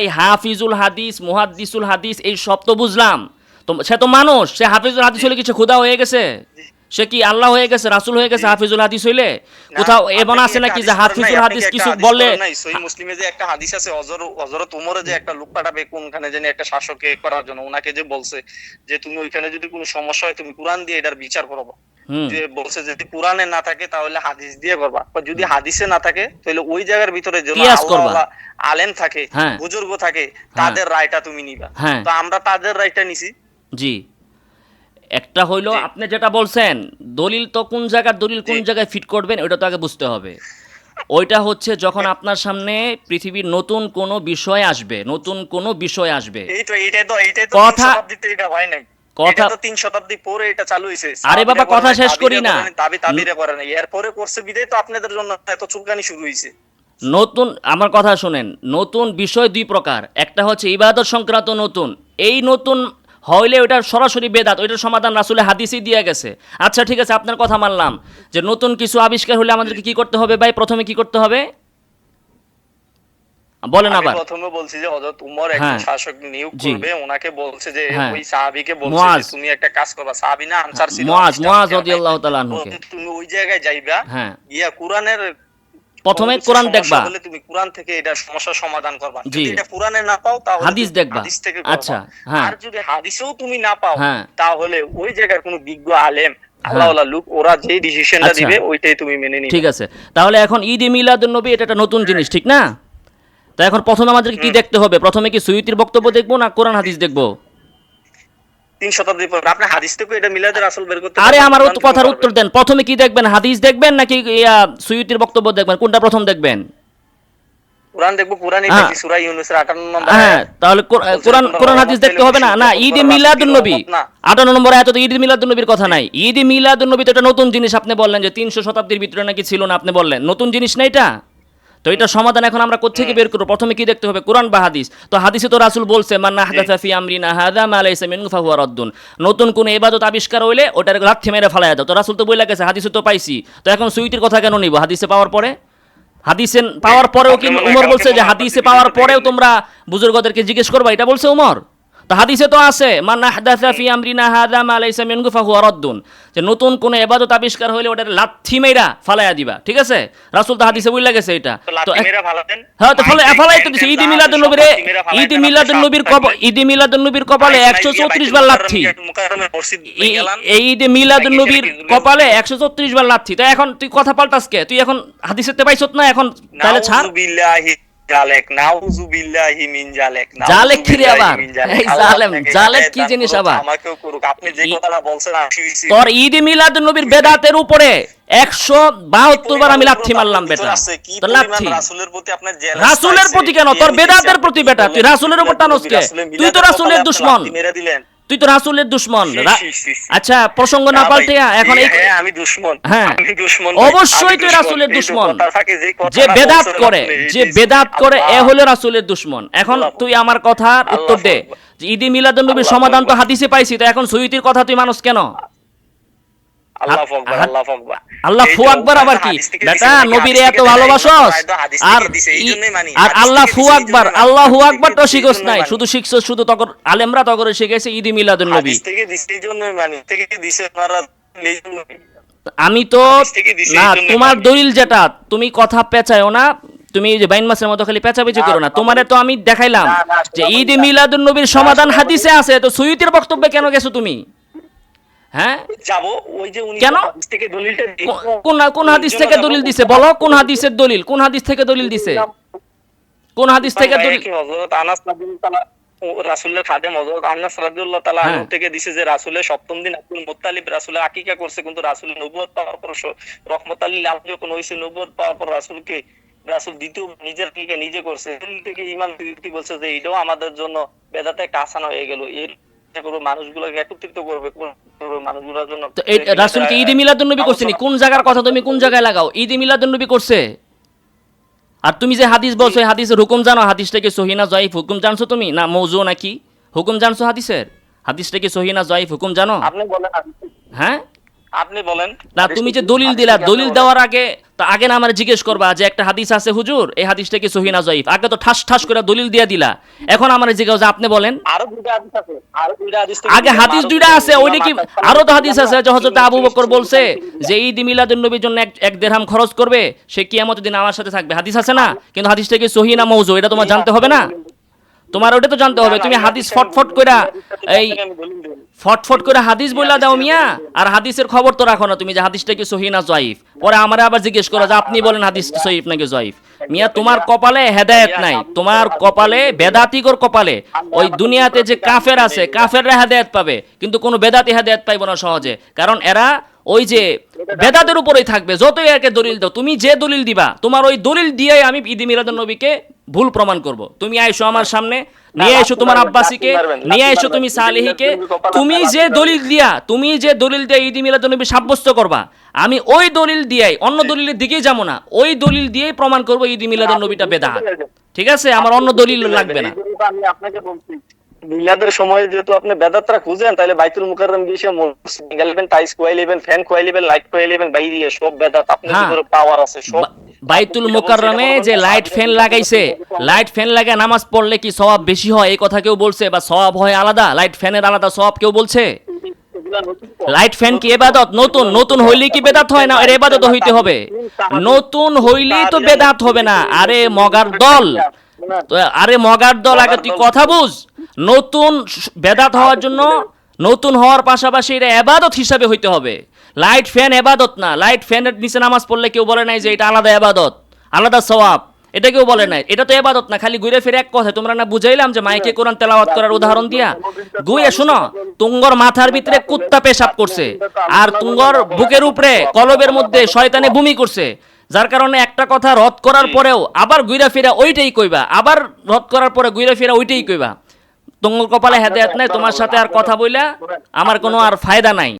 এই হাফিজুল হাদিস মুহাদ্দিসুল হাদিস এই তো বুঝলাম। তো সে তো মানুষ সে হাফিজুল হাদিস হলে কিছু খুদা হয়ে গেছে? সে কি আল্লাহ হয়ে গেছে রাসূল হয়ে গেছে হাফিজুল হাদিস হইলে? কোথাও এমন আছে নাকি যে হাফিজুল হাদিস কিছু বললে নাই? সহিহ মুসলিমে যে একটা হাদিস আছে হযর হযরত উমরে যে একটা লোক পাঠাবে কোনখানে জানি একটা শাসককে করার জন্য ওনাকে যে বলছে যে তুমি ওইখানে যদি কোনো সমস্যা হয় তুমি কোরআন দিয়ে এটার বিচার করবা যে বলছে যদি কোরআনে না থাকে তাহলে হাদিস দিয়ে করবা। যদি হাদিসে না থাকে তাহলে ওই জায়গার ভিতরে আলেম থাকে হ্যাঁ। বুজুর্গ থাকে তাদের রায়টা তুমি নিবা। হ্যাঁ। তো আমরা তাদের রায়টা নিছি। জি। একটা হইল আপনি যেটা বলছেন দলিল তো কোন জায়গার দলিল কোন জায়গায় ফিট করবেন ওটা তো আগে বুঝতে হবে। ওইটা হচ্ছে যখন আপনার সামনে পৃথিবীর নতুন কোনো বিষয় আসবে নতুন কোনো বিষয় আসবে। কথা- কথা- তো তিন শতাব্দী পরে এটা চালু হয়েছে আরে বাবা, কথা শেষ করি না। তাবি তাবিরা করে নাই এরপরে করছে বিদায় তো আপনাদের জন্য এত চুলকানি শুরু হয়েছে নতুন আমার কথা শোনেন নতুন বিষয় দুই প্রকার। একটা হচ্ছে ইবাদত সংক্রান্ত নতুন। এই নতুন হইলে ওটা সরাসরি বেদাত ওইটার সমাধান রাসুলে হাদিসই দিয়ে গেছে। আচ্ছা ঠিক আছে আপনার কথা মানলাম যে নতুন কিছু আবিষ্কার হলে আমাদেরকে কি করতে হবে ভাই? প্রথমে কি করতে হবে? বলেন আবার। প্রথমে বলছি যে হযরত উমর হ্যাঁ। একজন শাসক নিয়োগ করবে ওনাকে বলছে যে হ্যাঁ। ওই সাহাবীকে বলছে যে তুমি একটা কাজ করবা। সাহাবী না আনসার ছিল। মুয়াজ, মুয়াজ রাদিয়াল্লাহু তাআলা আনহুকে। তুমি ওই জায়গায় যাইবা হ্যাঁ। কোরআনের প্রথমে কোরআন দেখবা। হলে তুমি কোরআন থেকে এটা সমস্যার সমাধান করবা। যদি এটা কোরআনে না পাও তাহলে হাদিস দেখবা। হাদিস থেকে আচ্ছা, হ্যাঁ। আর যদি হাদিসেও তুমি না পাও হ্যাঁ। তাহলে ওই জায়গার কোনো বিজ্ঞ আলেম আল্লাহওয়ালা লোক ওরা যে ডিসিশনটা আচ্ছা। দিবে ওইটাই তুমি মেনে নিবে। ঠিক আছে। তাহলে এখন ঈদ মিলাদুন নবী এটা একটা নতুন জিনিস ঠিক না? তা এখন প্রথমে আমাদেরকে কি দেখতে হবে? প্রথমে কি সুইতির বক্তব্য দেখব না কোরআন হাদিস দেখব? তিন শতাব্দী পর। আপনি হাদিস থেকে এটা মিলাদের আসল বের করতে আরে আমার থেকে কথার উত্তর দেন। প্রথমে কি দেখবেন? হাদিস দেখবেন নাকি সুইতির বক্তব্য দেখবেন? কোনটা প্রথম দেখবেন? কোরআন দেখব কোরআন হ্যাঁ। দেখি সূরা ইউনূসের 58 নম্বর হ্যাঁ তাহলে কোরআন কোরআন হাদিস দেখতে হবে না। না ঈদ মিলাদুন নবী। রহমত না। আঠারো নম্বর আয়াত তো ঈদ মিলাদুন নবীর কথা নাই। ঈদ মিলাদুন নবী তো এটা নতুন জিনিস আপনি বললেন যে তিনশো শতাব্দীর ভিতরে নাকি ছিল না আপনি বললেন। নতুন জিনিস না এটা? তো এটা সমাধান এখন আমরা কোথেকে বের করব? প্রথমে কি দেখতে হবে? কোরআন বা হাদিস। তো হাদিসে তো রাসুল বলছে মান্না হাদাসা ফি আমরিনা হাদা মা লাইসা মিনহু ফাহুয়া রাদ্দুন। নতুন কোন এবাদত আবিষ্কার হইলে ওটার লাথি মেরে ফেলা দাও। তো রাসুল তো বইলা গেছে হাদিসে তো পাইছি। তো এখন সুইটির কথা কেন নিব? হাদিসে পাওয়ার পরে? হাদিসে পাওয়ার পরেও কি আপনি উমর বলছে যে হাদিসে পাওয়ার পরেও তোমরা বুজুর্গদেরকে জিজ্ঞেস করবা? এটা বলছে উমর? হাদিসে তো আছে আহদাসা ফি আমরিনা হাদা মা লাইসা মিনহু ফাহুয়া রাদ্দুন। যে নতুন কোন ইবাদত আবিষ্কার হইলে ওটার লাথি মেরা ফালায়া দিবা ঠিক আছে? রাসূল তো হাদিসে বইলা গেছে এটা। তো। হ্যাঁ তো ফলে ফলাই তো দিছে। ঈদ মিলাদুন নবীরে ঈদ মিলাদুন নবীর কব। ঈদ মিলাদুন নবীর কপালে মাইক নাই একশো গিয়ে চৌত্রিশ বাইতুল বার মুকাররম লাথি। এই- ঈদে মিলাদুন নবীর কপালে একশো চৌত্রিশ বার লাথি। তো এখন তুই কথা পাল্টাস কে? তুই এখন হাদিসের তে পাইছত না? এখন তাহলে ছাড়। জালেক, নাউযুবিল্লাহি মিন জালেক, জালেক কি রে আবার? এই জালেম, জালেক কি জিনিস আবার? আমাকেও করুক। আপনি যে কথাটা বলছেন তোর ঈদ মিলাদুন নবীর বেদাতের উপরে একশো বাহাত্তর বার আমি লাথি মারলাম বেটা তোর লাথি রাসূলের প্রতি আপনার রাসূলের প্রতি কেন? তোর বেদাতের প্রতি বেটা, তুই? রাসূলের উপর টানস কে? তুই তো রাসূলের দুশমন। মেরে দিলেন। তুই তো রাসুলের দুশ্মন। আচ্ছা প্রসঙ্গ না পাল্টে এখন এই হ্যাঁ, আমি দুশ্মন। হ্যাঁ। অবশ্যই তুই রাসুলের দুশ্মন। যে বেদাত করে যে বেদাত করে এ হলো রাসুলের দুশ্মন। এখন তুই আমার কথার উত্তর দে। ঈদি মিলাদ নবীর সমাধান তো। হাদিসে পাইছি তো এখন সুইতির কথা তুই মানুষ কেন? আল্লাহ হাত- আকবার, হাত- আল্লাহ আকবার। আল্লাহ এই ফু আকবার আবার কি বেটা নবীরে এত ভালোবাসস আর থেকে দিছে, এই ই- জন্যই। আর আল্লাহ ফু আকবার জন্যই। আল্লাহ হাদিস আকবার তো দিছে, এই শিখস জন্যই নাই শুধু শিখছ শুধু তখন আলেমরা তখন শিখেছে ঈদে মিলাদুন নবী থেকে দিছে, জন্যই মানি। থেকে দিছে, আপনারা এই জন্যই। আমি তো না তোমার দলিল যেটা তুমি কথা পেঁচায়ও না তুমি যে বাইন মাসের মতো খালি পেঁচাপেচি করো না তোমারে তো আমি দেখাইলাম যে ঈদ বলি মিলাদুন নবীর সমাধান হাদিসে আছে তো সুইতির বক্তব্যে কেন গেছো তুমি হ্যাঁ? যাব, ওই যে উনি কেন? থেকে দলিলটা কোন- কোন হাদিস থেকে দলিল দিছে? বলো কোন হাদিসের দলিল? কোন হাদিস থেকে দলিল দিছে? কোন হাদিস থেকে দলিল হযরত আনাস রাদিয়াল্লাহু তাআলা রাসূলের খাদেম হযরত আনাস রাদিয়াল্লাহু তাআলা হ্যাঁ। আনহু থেকে দিছে যে রাসূলের সপ্তম দিন আব্দুল মুত্তালিব রাসূলের আকিকা করছে কিন্তু রাসূলের নবুয়ত পাওয়ার পর স- রহমত আলী যখন হইছে নবুয়ত পাওয়ার পর রাসূলকে রাসূল দ্বিতীয় নিজের আকিকা নিজে করছে। থেকে ইমান বলছে যে এটাও আমাদের জন্য বেদাতে একটা আসান হয়ে গেল। এর মানুষগুলোকে একত্রিত করবে মানুষগুলোর জন্য তো রাসূল কি ঈদ? কোন জায়গার কথা তুমি কোন জায়গায় লাগাও? ঈদ করছে? আর তুমি যে হাদিস বলছো এই হাদিসের হুকুম জানো? হাদিসটা কি সহিনা জয়ীফ হুকুম জানছো তুমি? না মৌজু নাকি? হুকুম জানছো হাদিসের? হাদিসটা কি সহিনা জয়ীফ হুকুম জানো? আপনি বলেন হ্যাঁ? আপনি বলেন। না তুমি যে দলিল দিলা দলিল দেওয়ার আগে তা আগে না আমার জিজ্ঞেস করবা যে একটা হাদিস আছে হুজুর? এই হাদিসটা কি সহিনা জয়ীফ আগে তো ঠাস ঠাস করে দলিল দিয়া দিলা। এখন আমার জিজ্ঞাসা যে আপনি বলেন। আরও দুইটা হাদিস আছে। আরও দুইটা হাদিস আগে হাদিস দুইটা আছে ওইটা কি আরও তো হাদিস আছে যে হযরত আবু বকর বলছে যে ঈদ মিলাদুন নবীর জন্য এক দেড়হাম খরচ করবে সে কিয়ামতের দিন আমার সাথে থাকবে। হাদিস আছে না? কিন্তু হাদিসটা কি সহি না মৌজু? এটা তোমার জানতে হবে না? তোমার ওটা তো জানতে হবে। তুমি হাদিস ফটফট কইরা এই। ফটফট করে হাদিস বইলা দাও মিয়া আর হাদিসের খবর তো রাখো না তুমি যে হাদিসটা কি সহি না জয়ীফ পরে আমারে আবার জিজ্ঞেস করো যে, আপনি বলেন হাদিস সহিফ নাকি জয়ীফ মিয়া, তোমার কপালে হেদায়েত নাই। তোমার কপালে বেদাতিকর কপালে। ওই দুনিয়াতে যে কাফের আছে, কাফেররা হেদায়েত পাবে। কিন্তু কোনো বেদাতি হেদায়েত পাইব না সহজে। কারণ এরা ওই যে বেদাতের উপরেই থাকবে। যতই একে দলিল দাও, তুমি যে দলিল দিবা, তোমার ওই দলিল দিয়ে আমি ঈদ মিলাদুন নবীকে ভুল প্রমাণ করব। তুমি আইসো আমার সামনে নিয়ে এসো তোমার আব্বাসীকে নিয়ে এসো তুমি সালেহিকে তুমি যে দলিল দিয়া তুমি যে দলিল দিয়ে ঈদ মিলাদুন্নবী সাব্যস্ত করবা আমি ওই দলিল দিয়াই অন্য দলিলের দিকে যাব না ওই দলিল দিয়েই প্রমাণ করব ঈদ মিলাদুন্নবীটা বেদাত। ঠিক আছে? আমার অন্য দলিল লাগবে না। আমি আপনাকে বলছি। মিলাদের সময় যেহেতু আপনি বেদাতরা খুঁজেন তাহলে বাইতুল মুকাররম গিয়ে গেলেন টাইস কোয়াই নেবেন ফ্যান কোয়াই নেবেন লাইট কোয়াই নেবেন বাইরে সব বেদাত আপনার হ্যাঁ। ভিতরে পাওয়ার আছে সব বাইতুল মোকাররমে যে লাইট ফ্যান লাগাইছে লাইট ফ্যান লাগা নামাজ পড়লে কি সওয়াব বেশি হয়? এই কথা কেউ বলছে বা সওয়াব হয় আলাদা? লাইট ফ্যানের আলাদা সওয়াব কেউ বলছে। লাইট ফ্যান কি এবাদত? নতুন নতুন হইলে কি বেদাত হয় না? আরে এবাদত হইতে হবে। নতুন হইলেই তো বেদাত হবে না। আরে মগার দল। তো আরে মগার দল আগে তুই কথা বুঝ। নতুন বেদাত হওয়ার জন্য নতুন হওয়ার পাশাপাশি এটা এবাদত হিসাবে হইতে হবে। লাইট ফ্যান এবাদত না। লাইট ফ্যানের নিচে নামাজ পড়লে কেউ বলে নাই যে এটা আলাদা এবাদত, আলাদা সওয়াব। এটা কেউ বলে নাই। এটা তো এবাদত না, খালি ঘুরে ফিরে এক কথা, তোমরা না বুঝাইলাম যে মাইকে কোরআন তেলাওয়াত করার উদাহরণ দিয়া? গুয়ে শুনো, তুঙ্গর মাথার ভিতরে কুত্তা পেশাব করছে, আর তুঙ্গর বুকের উপরে কলবের মধ্যে শয়তানে ভূমি করছে। যার কারণে একটা কথা রদ করার পরেও আবার গুইরা ফিরা ওইটাই কইবা। আবার রদ করার পরে গুইরা ফিরা ওইটাই কইবা। তুঙ্গ কপালে হেদায়াত নাই তোমার সাথে আর কথা বইলা আমার কোনো আর ফায়দা নাই।